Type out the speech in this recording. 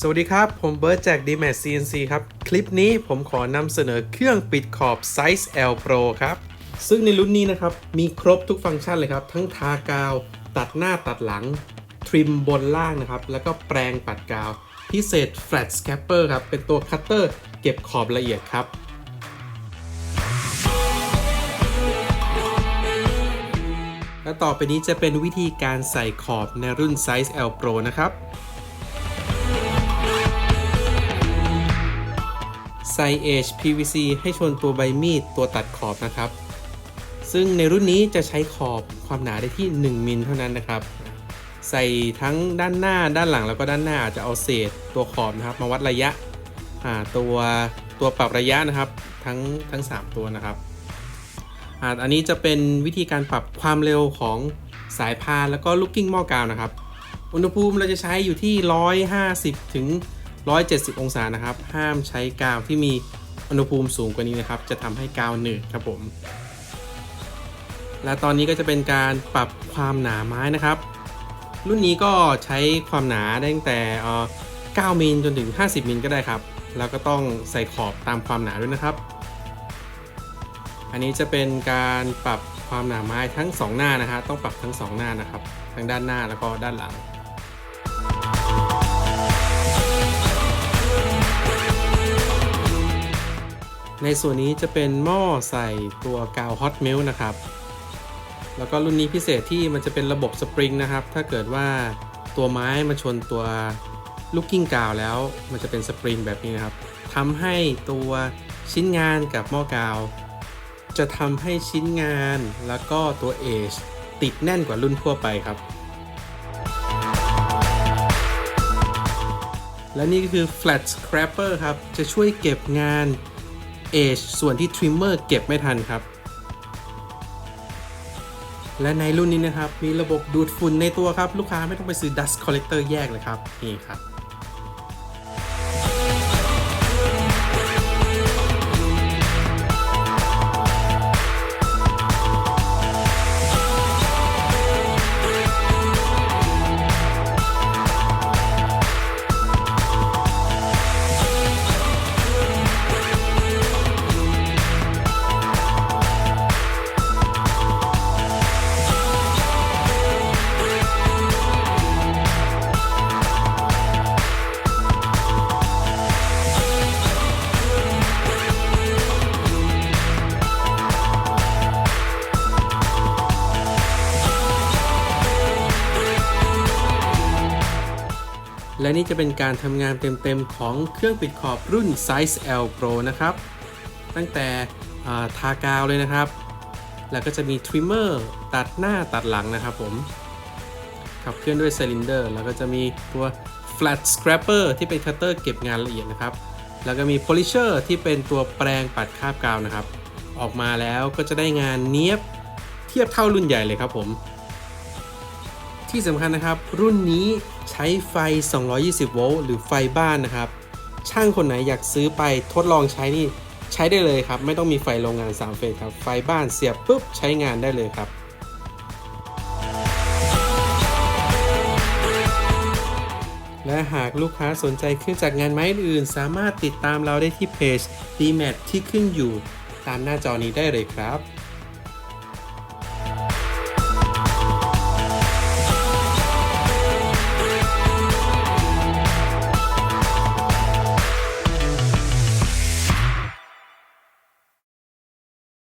สวัสดีครับ ผมเบิร์ตจาก d m a t CNC ครับ คลิปนี้ผมขอนำเสนอเครื่องปิดขอบไซส์ L Pro ครับ ซึ่งในรุ่นนี้นะครับ มีครบทุกฟังก์ชันเลยครับ ทั้งทากาว ตัดหน้าตัดหลัง ทริมบนล่างนะครับ แล้วก็แปรงปัดกาว พิเศษ Flat Scraper ครับ เป็นตัวคัตเตอร์เก็บขอบละเอียดครับและต่อไปนี้จะเป็นวิธีการใส่ขอบในรุ่นไซส์ L Pro นะครับ ใส่ Edge PVC ให้ชนตัวใบมีดตัวตัดขอบนะครับ ซึ่งในรุ่นนี้จะใช้ขอบความหนาได้ที่ 1 มิลเท่านั้นนะครับ ใส่ทั้งด้านหน้าด้านหลังแล้วก็ด้านหน้าอาจจะเอาเศษตัวขอบนะครับ มาวัดระยะอ่าตัวตัวปรับระยะนะครับทั้งทั้ง 3 ตัวนะครับอันนี้จะเป็นวิธีการปรับความเร็วของสายพานแล้วก็ลูกกิ้งหม้อกาวนะครับ อุณหภูมิเราจะใช้อยู่ที่ 150 ถึง 170 องศานะครับ ห้ามใช้กาวที่มีอุณหภูมิสูงกว่านี้นะครับ จะทำให้กาวหนืดครับผม และตอนนี้ก็จะเป็นการปรับความหนาไม้นะครับ รุ่นนี้ก็ใช้ความหนาได้ตั้งแต่เอ่อ9มิลจนถึง 50 มิลก็ได้ครับ แล้วก็ต้องใส่ขอบตามความหนาด้วยนะครับ อันนี้จะเป็นการปรับความหนาไม้ทั้ง 2 หน้านะฮะต้องปรับทั้ง 2 หน้านะครับ ทั้งด้านหน้าแล้วก็ด้านหลัง ในส่วนนี้จะเป็นหม้อใส่ตัวกาวฮอตเมลนะครับ แล้วก็รุ่นนี้พิเศษที่มันจะเป็นระบบสปริงนะครับ ถ้าเกิดว่าตัวไม้มาชนตัวลูกกิ้งกาวแล้ว มันจะเป็นสปริงแบบนี้นะครับทำให้ตัวชิ้นงานกับหม้อกาว จะทำให้ชิ้นงานแล้วก็ตัวเอชติดแน่นกว่ารุ่นทั่วไปครับ และนี่ก็คือ flat scraper ครับ จะช่วยเก็บงาน Edge ส่วนที่ Trimmer เก็บไม่ทันครับ และในรุ่นนี้นะครับ มีระบบดูดฝุ่นในตัวครับ ลูกค้าไม่ต้องไปซื้อ Dust Collector แยกเลยครับ นี่ครับ และนี่จะเป็นการทำงานเต็มๆของเครื่องปิดขอบรุ่น Size L Pro นะครับ ตั้งแต่ทากาวเลยนะครับ แล้วก็จะมีทริมเมอร์ตัดหน้าตัดหลังนะครับผม ขับเคลื่อนด้วยซิลินเดอร์ แล้วก็จะมีตัว flat scraper ที่เป็นคัตเตอร์เก็บงานละเอียดนะครับ แล้วก็มี polisher ที่เป็นตัวแปรงปัดคราบกาวนะครับ ออกมาแล้วก็จะได้งานเนี้ยบเทียบเท่ารุ่นใหญ่เลยครับผม ที่สำคัญนะครับ รุ่นนี้ใช้ไฟ 220 โวลต์หรือไฟบ้านนะครับ ช่างคนไหนอยากซื้อไปทดลองใช้นี่ใช้ได้เลยครับ ไม่ต้องมีไฟโรงงาน 3 เฟสครับ ไฟบ้านเสียบปุ๊บใช้งานได้เลยครับและหากลูกค้าสนใจเครื่องจักรงานไม้อื่น สามารถติดตามเราได้ที่เพจ DMAT ที่ขึ้นอยู่ตามหน้าจอนี้ได้เลยครับ